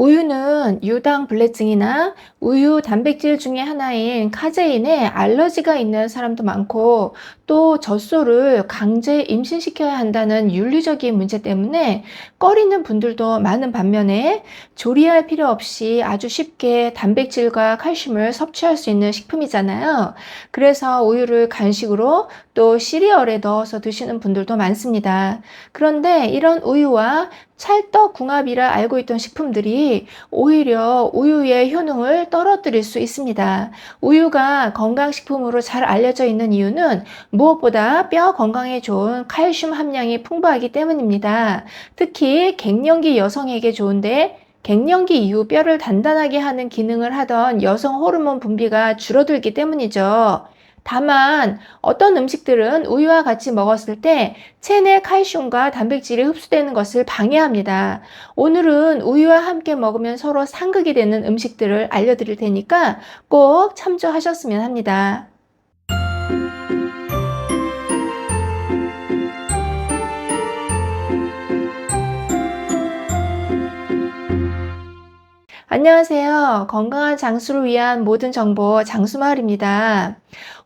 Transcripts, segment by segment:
우유는 유당 불내증이나 우유 단백질 중에 하나인 카제인에 알러지가 있는 사람도 많고 또 젖소를 강제 임신시켜야 한다는 윤리적인 문제 때문에 꺼리는 분들도 많은 반면에 조리할 필요 없이 아주 쉽게 단백질과 칼슘을 섭취할 수 있는 식품이잖아요. 그래서 우유를 간식으로 또 시리얼에 넣어서 드시는 분들도 많습니다. 그런데 이런 우유와 찰떡궁합이라 알고 있던 식품들이 오히려 우유의 효능을 떨어뜨릴 수 있습니다. 우유가 건강식품으로 잘 알려져 있는 이유는 무엇보다 뼈 건강에 좋은 칼슘 함량이 풍부하기 때문입니다. 특히 갱년기 여성에게 좋은데 갱년기 이후 뼈를 단단하게 하는 기능을 하던 여성 호르몬 분비가 줄어들기 때문이죠. 다만 어떤 음식들은 우유와 같이 먹었을 때 체내 칼슘과 단백질이 흡수되는 것을 방해합니다. 오늘은 우유와 함께 먹으면 서로 상극이 되는 음식들을 알려드릴 테니까 꼭 참조하셨으면 합니다. 안녕하세요. 건강한 장수를 위한 모든 정보 장수마을입니다.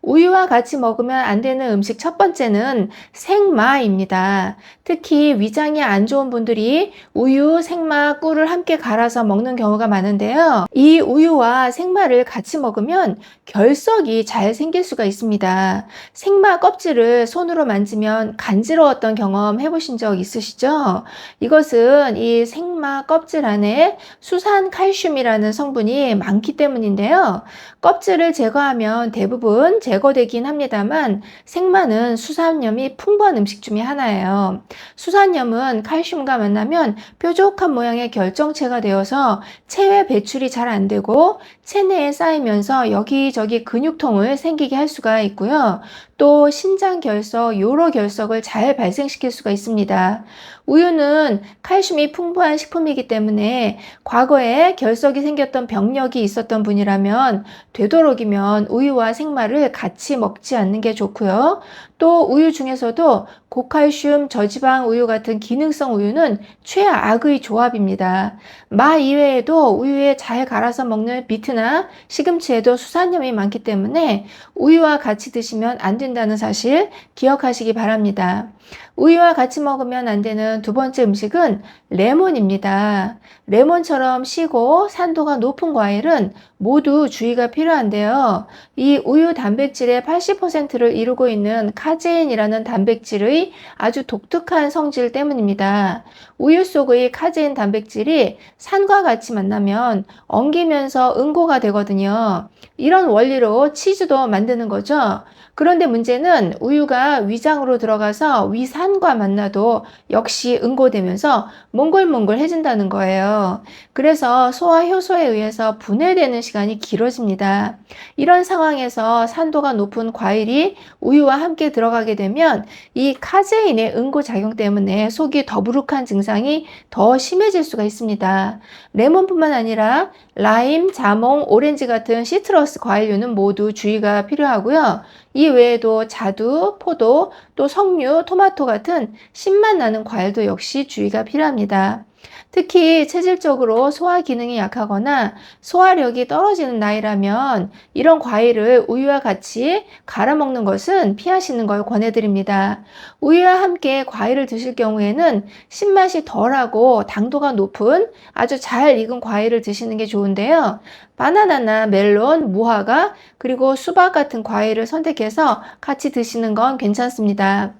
우유와 같이 먹으면 안 되는 음식 첫 번째는 생마입니다. 특히 위장이 안 좋은 분들이 우유, 생마, 꿀을 함께 갈아서 먹는 경우가 많은데요. 이 우유와 생마를 같이 먹으면 결석이 잘 생길 수가 있습니다. 생마 껍질을 손으로 만지면 간지러웠던 경험 해보신 적 있으시죠? 이것은 이 생마 껍질 안에 수산 칼슘이라는 성분이 많기 때문인데요. 껍질을 제거하면 대부분 제 거되긴 합니다만 생마는 수산염이 풍부한 음식 중에 하나예요. 수산염은 칼슘과 만나면 뾰족한 모양의 결정체가 되어서 체외 배출이 잘 안 되고 체내에 쌓이면서 여기저기 근육통을 생기게 할 수가 있고요. 또 신장 결석, 요로 결석을 잘 발생시킬 수가 있습니다. 우유는 칼슘이 풍부한 식품이기 때문에 과거에 결석이 생겼던 병력이 있었던 분이라면 되도록이면 우유와 생마를 같이 먹지 않는 게 좋고요. 또 우유 중에서도 고칼슘, 저지방 우유 같은 기능성 우유는 최악의 조합입니다. 마 이외에도 우유에 잘 갈아서 먹는 비트 나 시금치에도 수산염이 많기 때문에 우유와 같이 드시면 안 된다는 사실 기억하시기 바랍니다. 우유와 같이 먹으면 안 되는 두 번째 음식은 레몬입니다. 레몬처럼 시고 산도가 높은 과일은 모두 주의가 필요한데요. 이 우유 단백질의 80%를 이루고 있는 카제인이라는 단백질의 아주 독특한 성질 때문입니다. 우유 속의 카제인 단백질이 산과 같이 만나면 엉기면서 응고가 되거든요. 이런 원리로 치즈도 만드는 거죠. 그런데 문제는 우유가 위장으로 들어가서 위산과 만나도 역시 응고되면서 몽글몽글해진다는 거예요. 그래서 소화 효소에 의해서 분해되는 시간이 길어집니다. 이런 상황에서 산도가 높은 과일이 우유와 함께 들어가게 되면 이 카제인의 응고 작용 때문에 속이 더부룩한 증상이 더 심해질 수가 있습니다. 레몬뿐만 아니라 라임, 자몽, 오렌지 같은 시트러스 과일류는 모두 주의가 필요하고요. 이 외에도 자두, 포도, 또 석류, 토마토 같은 신맛 나는 과일도 역시 주의가 필요합니다. 특히 체질적으로 소화 기능이 약하거나 소화력이 떨어지는 나이라면 이런 과일을 우유와 같이 갈아 먹는 것은 피하시는 걸 권해드립니다. 우유와 함께 과일을 드실 경우에는 신맛이 덜하고 당도가 높은 아주 잘 익은 과일을 드시는 게 좋은데요. 바나나나 멜론, 무화과, 그리고 수박 같은 과일을 선택해서 같이 드시는 건 괜찮습니다.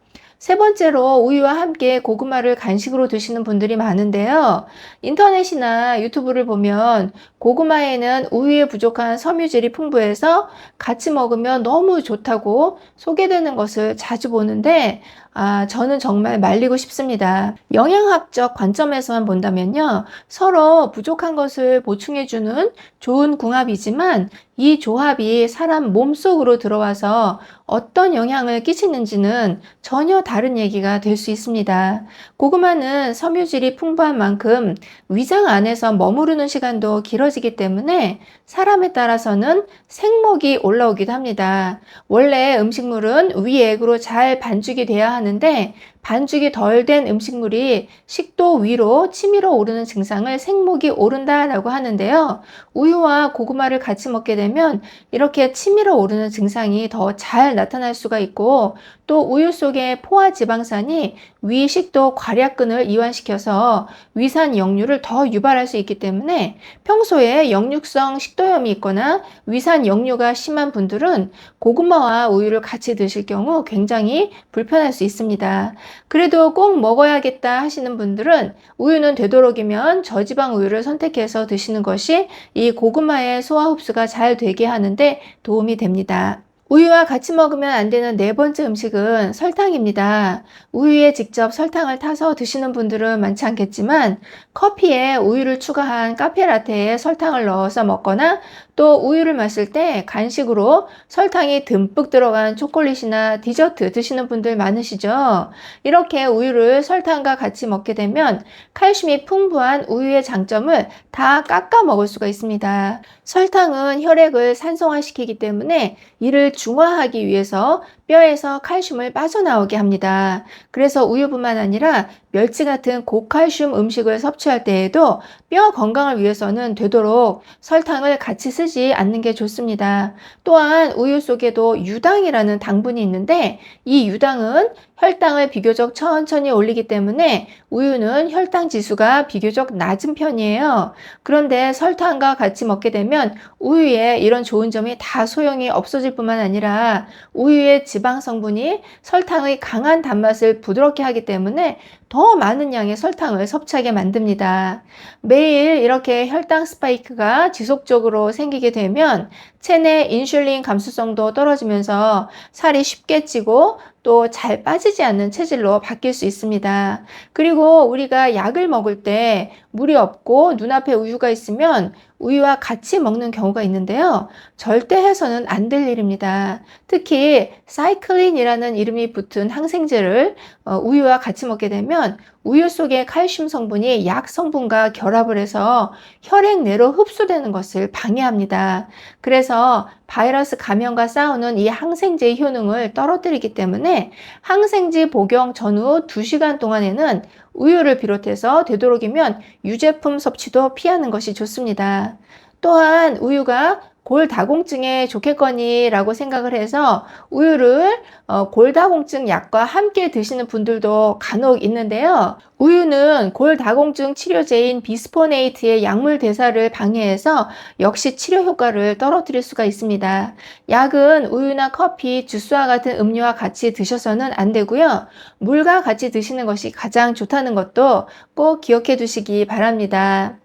세 번째로 우유와 함께 고구마를 간식으로 드시는 분들이 많은데요. 인터넷이나 유튜브를 보면 고구마에는 우유에 부족한 섬유질이 풍부해서 같이 먹으면 너무 좋다고 소개되는 것을 자주 보는데 아, 저는 정말 말리고 싶습니다. 영양학적 관점에서만 본다면요. 서로 부족한 것을 보충해주는 좋은 궁합이지만 이 조합이 사람 몸속으로 들어와서 어떤 영향을 끼치는지는 전혀 다른 얘기가 될 수 있습니다. 고구마는 섬유질이 풍부한 만큼 위장 안에서 머무르는 시간도 길어지기 때문에 사람에 따라서는 생목이 올라오기도 합니다. 원래 음식물은 위액으로 잘 반죽이 돼야 하는 데 반죽이 덜 된 음식물이 식도 위로 치밀어 오르는 증상을 생목이 오른다라고 하는데요. 우유와 고구마를 같이 먹게 되면 이렇게 치밀어 오르는 증상이 더 잘 나타날 수가 있고 또 우유 속의 포화 지방산이 위 식도 괄약근을 이완시켜서 위산 역류를 더 유발할 수 있기 때문에 평소에 역류성 식도염이 있거나 위산 역류가 심한 분들은 고구마와 우유를 같이 드실 경우 굉장히 불편할 수 있습니다. 그래도 꼭 먹어야겠다 하시는 분들은 우유는 되도록이면 저지방 우유를 선택해서 드시는 것이 이 고구마의 소화 흡수가 잘 되게 하는데 도움이 됩니다. 우유와 같이 먹으면 안 되는 네 번째 음식은 설탕입니다. 우유에 직접 설탕을 타서 드시는 분들은 많지 않겠지만 커피에 우유를 추가한 카페라테에 설탕을 넣어서 먹거나 또 우유를 마실 때 간식으로 설탕이 듬뿍 들어간 초콜릿이나 디저트 드시는 분들 많으시죠? 이렇게 우유를 설탕과 같이 먹게 되면 칼슘이 풍부한 우유의 장점을 다 깎아 먹을 수가 있습니다. 설탕은 혈액을 산성화시키기 때문에 이를 중화하기 위해서 뼈에서 칼슘을 빠져나오게 합니다. 그래서 우유뿐만 아니라 멸치 같은 고칼슘 음식을 섭취할 때에도 뼈 건강을 위해서는 되도록 설탕을 같이 쓰지 않는 게 좋습니다. 또한 우유 속에도 유당이라는 당분이 있는데 이 유당은 혈당을 비교적 천천히 올리기 때문에 우유는 혈당 지수가 비교적 낮은 편이에요. 그런데 설탕과 같이 먹게 되면 우유에 이런 좋은 점이 다 소용이 없어질 뿐만 아니라 우유의 지방 성분이 설탕의 강한 단맛을 부드럽게 하기 때문에 더 많은 양의 설탕을 섭취하게 만듭니다. 매일 이렇게 혈당 스파이크가 지속적으로 생기 게 되면 체내 인슐린 감수성도 떨어지면서 살이 쉽게 찌고 또 잘 빠지지 않는 체질로 바뀔 수 있습니다. 그리고 우리가 약을 먹을 때 물이 없고 눈앞에 우유가 있으면 우유와 같이 먹는 경우가 있는데요. 절대 해서는 안 될 일입니다. 특히 사이클린이라는 이름이 붙은 항생제를 어, 우유와 같이 먹게 되면 우유 속의 칼슘 성분이 약 성분과 결합을 해서 혈액 내로 흡수되는 것을 방해합니다. 그래서 바이러스 감염과 싸우는 이 항생제의 효능을 떨어뜨리기 때문에 항생제 복용 전후 2시간 동안에는 우유를 비롯해서 되도록이면 유제품 섭취도 피하는 것이 좋습니다. 또한 우유가 골다공증에 좋겠거니라고 생각을 해서 우유를 어, 골다공증 약과 함께 드시는 분들도 간혹 있는데요. 우유는 골다공증 치료제인 비스포네이트의 약물 대사를 방해해서 역시 치료 효과를 떨어뜨릴 수가 있습니다. 약은 우유나 커피, 주스와 같은 음료와 같이 드셔서는 안 되고요. 물과 같이 드시는 것이 가장 좋다는 것도 꼭 기억해 두시기 바랍니다.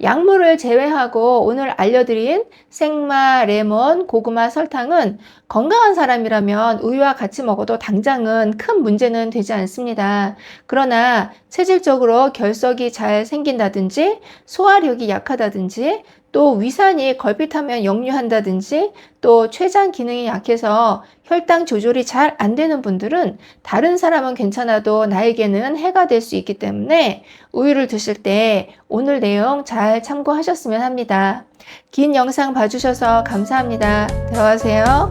약물을 제외하고 오늘 알려드린 생마, 레몬, 고구마, 설탕은 건강한 사람이라면 우유와 같이 먹어도 당장은 큰 문제는 되지 않습니다. 그러나 체질적으로 결석이 잘 생긴다든지 소화력이 약하다든지 또 위산이 걸핏하면 역류한다든지 또 췌장 기능이 약해서 혈당 조절이 잘 안 되는 분들은 다른 사람은 괜찮아도 나에게는 해가 될 수 있기 때문에 우유를 드실 때 오늘 내용 잘 참고하셨으면 합니다. 긴 영상 봐주셔서 감사합니다. 들어가세요.